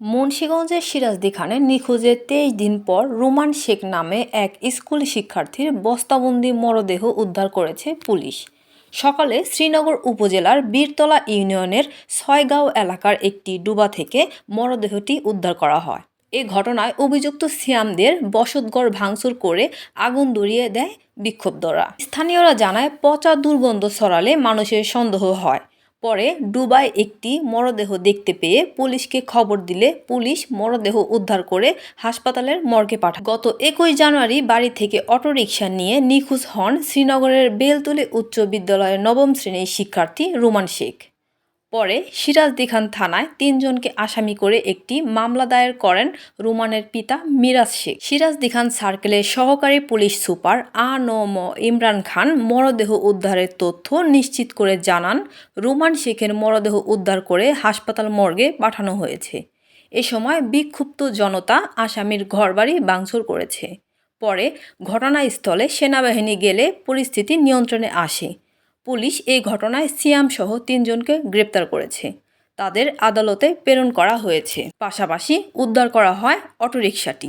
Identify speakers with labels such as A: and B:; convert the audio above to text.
A: মুন্সীগঞ্জের সিরাজদি খানের নিখোঁজের তেইশ দিন পর রোমান শেখ নামে এক স্কুল শিক্ষার্থীর বস্তাবন্দি মরদেহ উদ্ধার করেছে পুলিশ। সকালে শ্রীনগর উপজেলার বীরতলা ইউনিয়নের ছয়গাঁও এলাকার একটি ডুবা থেকে মরদেহটি উদ্ধার করা হয়। এ ঘটনায় অভিযুক্ত সিয়ামদের বসতঘর ভাঙচুর করে আগুন ধরিয়ে দেয় বিক্ষোভদরা স্থানীয়রা জানায়, পচা দুর্গন্ধ ছড়ালে মানুষের সন্দেহ হয়। পরে ডুবায় একটি মরদেহ দেখতে পেয়ে পুলিশকে খবর দিলে পুলিশ মরদেহ উদ্ধার করে হাসপাতালের মর্গে পাঠা গত একই জানুয়ারি বাড়ি থেকে অটোরিকশা নিয়ে নিখোঁজ হন শ্রীনগরের বেলতলি উচ্চ বিদ্যালয়ের নবম শ্রেণির শিক্ষার্থী রোমান শেখ। পরে সিরাজদি খান থানায় তিনজনকে আসামি করে একটি মামলা দায়ের করেন রুমানের পিতা মিরাজ শেখ। সিরাজদি খান সার্কেলের সহকারী পুলিশ সুপার আ ন ম ইমরান খান মরদেহ উদ্ধারের তথ্য নিশ্চিত করে জানান রুমান শেখের মরদেহ উদ্ধার করে হাসপাতাল মর্গে পাঠানো হয়েছে। এ সময় বিক্ষুব্ধ জনতা আসামির ঘরবাড়ি ভাঙচুর করেছে। পরে ঘটনাস্থলে সেনাবাহিনী গেলে পরিস্থিতি নিয়ন্ত্রণে আসে। পুলিশ এই ঘটনায় সিয়াম সহ তিনজনকে গ্রেপ্তার করেছে। তাদের আদালতে প্রেরণ করা হয়েছে। পাশাপাশি উদ্ধার করা হয় অটোরিকশাটি।